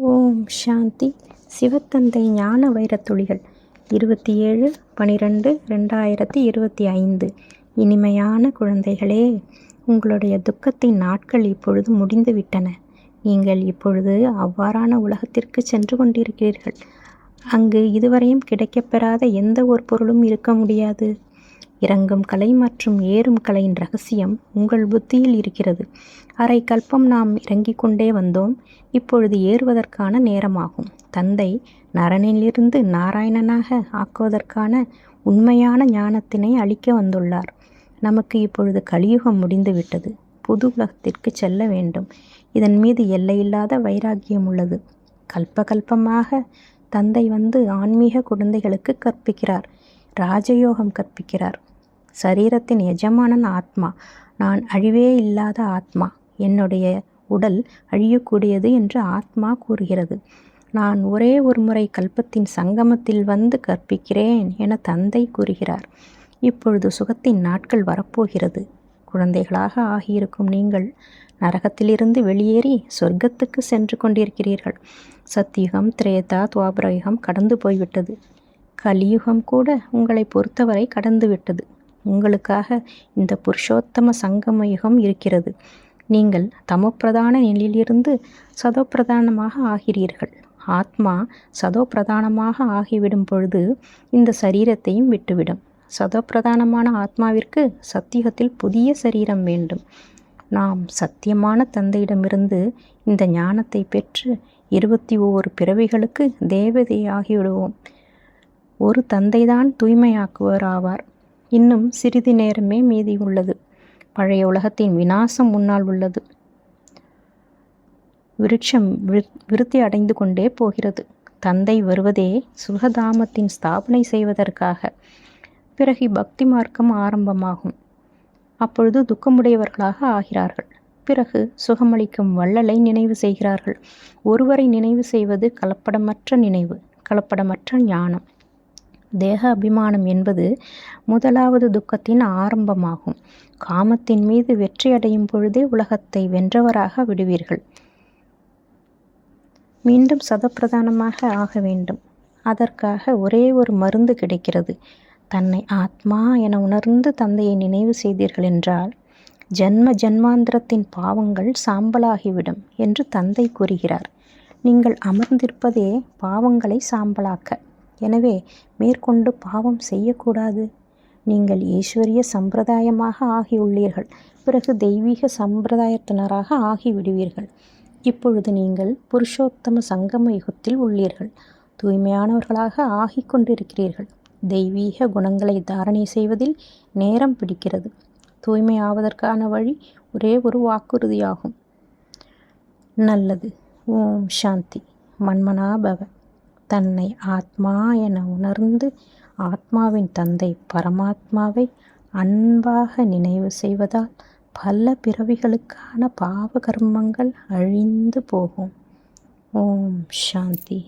ஓம் சாந்தி. சிவத்தந்தை ஞான வைரத்துளிகள். இருபத்தி ஏழு பனிரெண்டு ரெண்டாயிரத்தி இருபத்தி ஐந்து. இனிமையான குழந்தைகளே உங்களுடைய துக்கத்தின் நாட்கள் இப்பொழுது முடிந்துவிட்டன நீங்கள் இப்பொழுது அவ்வாறான உலகத்திற்கு சென்று கொண்டிருக்கிறீர்கள். அங்கு இதுவரையும் கிடைக்கப்பெறாத எந்த ஒரு பொருளும் இருக்க முடியாது. இறங்கும் கலை மற்றும் ஏறும் கலையின் ரகசியம் உங்கள் புத்தியில் இருக்கிறது. அரை கல்பம் நாம் இறங்கிக் கொண்டே வந்தோம். இப்பொழுது ஏறுவதற்கான நேரமாகும். தந்தை நரனிலிருந்து நாராயணனாக ஆக்குவதற்கான உண்மையான ஞானத்தினை அளிக்க வந்துள்ளார். நமக்கு இப்பொழுது கலியுகம் முடிந்துவிட்டது. புது உலகத்திற்கு செல்ல வேண்டும். இதன் மீது எல்லையில்லாத வைராக்கியம் உள்ளது. கல்பகல்பமாக தந்தை வந்து ஆன்மீக குழந்தைகளுக்கு கற்பிக்கிறார். ராஜயோகம் கற்பிக்கிறார். சரீரத்தின் எஜமானன் ஆத்மா. நான் அழிவே இல்லாத ஆத்மா. என்னுடைய உடல் அழியக்கூடியது என்று ஆத்மா கூறுகிறது. நான் ஒரே ஒரு முறை கல்பத்தின் சங்கமத்தில் வந்து கற்பிக்கிறேன் என தந்தை கூறுகிறார். இப்பொழுது சுகத்தின் நாட்கள் வரப்போகிறது. குழந்தைகளாக ஆகியிருக்கும் நீங்கள் நரகத்திலிருந்து வெளியேறி சொர்க்கத்துக்கு சென்று கொண்டிருக்கிறீர்கள். சத்தியுகம் திரேதா துவாபரயுகம் கடந்து போய்விட்டது. கலியுகம் கூட உங்களை பொறுத்தவரை கடந்துவிட்டது. உங்களுக்காக இந்த புருஷோத்தம சங்கம யுகம் இருக்கிறது. நீங்கள் தமப்பிரதான நிலையிலிருந்து சதோப்பிரதானமாக ஆகிறீர்கள். ஆத்மா சதோப்பிரதானமாக ஆகிவிடும் பொழுது இந்த சரீரத்தையும் விட்டுவிடும். சதோப்பிரதானமான ஆத்மாவிற்கு சத்தியத்தில் புதிய சரீரம் வேண்டும். நாம் சத்தியமான தந்தையிடமிருந்து இந்த ஞானத்தை பெற்று இருபத்தி ஓரு பிறவிகளுக்கு தேவதையாகிவிடுவோம். ஒரு தந்தைதான் தூய்மையாக்குவர் ஆவார் இன்னும் சிறிது நேரமே மீதி உள்ளது. பழைய உலகத்தின் வினாசம் முன்னால் உள்ளது. விருட்சம் விருத்தி அடைந்து கொண்டே போகிறது. தந்தை வருவதே சுகதாமத்தின் ஸ்தாபனை செய்வதற்காக. பிறகு பக்தி மார்க்கம் ஆரம்பமாகும். அப்பொழுது துக்கமுடையவர்களாக ஆகிறார்கள். பிறகு சுகமளிக்கும் வள்ளலை நினைவு செய்கிறார்கள். ஒருவரை நினைவு செய்வது கலப்படமற்ற நினைவு கலப்படமற்ற ஞானம். தேக அபிமானம் என்பது முதலாவது துக்கத்தின் ஆரம்பமாகும். காமத்தின் மீது வெற்றி அடையும் பொழுதே உலகத்தை வென்றவராக விடுவீர்கள். மீண்டும் சதப்பிரதானமாக ஆக வேண்டும். அதற்காக ஒரே ஒரு மருந்து கிடைக்கிறது. தன்னை ஆத்மா என உணர்ந்து தந்தையை நினைவு செய்தீர்கள் என்றால் ஜன்ம ஜன்மாந்திரத்தின் பாவங்கள் சாம்பலாகிவிடும் என்று தந்தை கூறுகிறார். நீங்கள் அமர்ந்திருப்பதே பாவங்களை சாம்பலாக்க. எனவே மேற்கொண்டு பாவம் செய்யக்கூடாது. நீங்கள் ஈஸ்வரிய சம்பிரதாயமாக ஆகியுள்ளீர்கள். பிறகு தெய்வீக சம்பிரதாயத்தினராக ஆகிவிடுவீர்கள். இப்பொழுது நீங்கள் புருஷோத்தம சங்கம யுகத்தில் உள்ளீர்கள். தூய்மையானவர்களாக ஆகிக் கொண்டிருக்கிறீர்கள். தெய்வீக குணங்களை தாரணை செய்வதில் நேரம் பிடிக்கிறது. தூய்மை ஆவதற்கான வழி ஒரே ஒரு வாக்குறுதியாகும். நல்லது. ஓம் சாந்தி. மன்மனா பவ தன்னை ஆத்மா என உணர்ந்து ஆத்மாவின் தந்தை பரமாத்மாவை அன்பாக நினைவு செய்வதால் பல பிறவிகளுக்கான பாவ கர்மங்கள் அழிந்து போகும். ஓம் சாந்தி.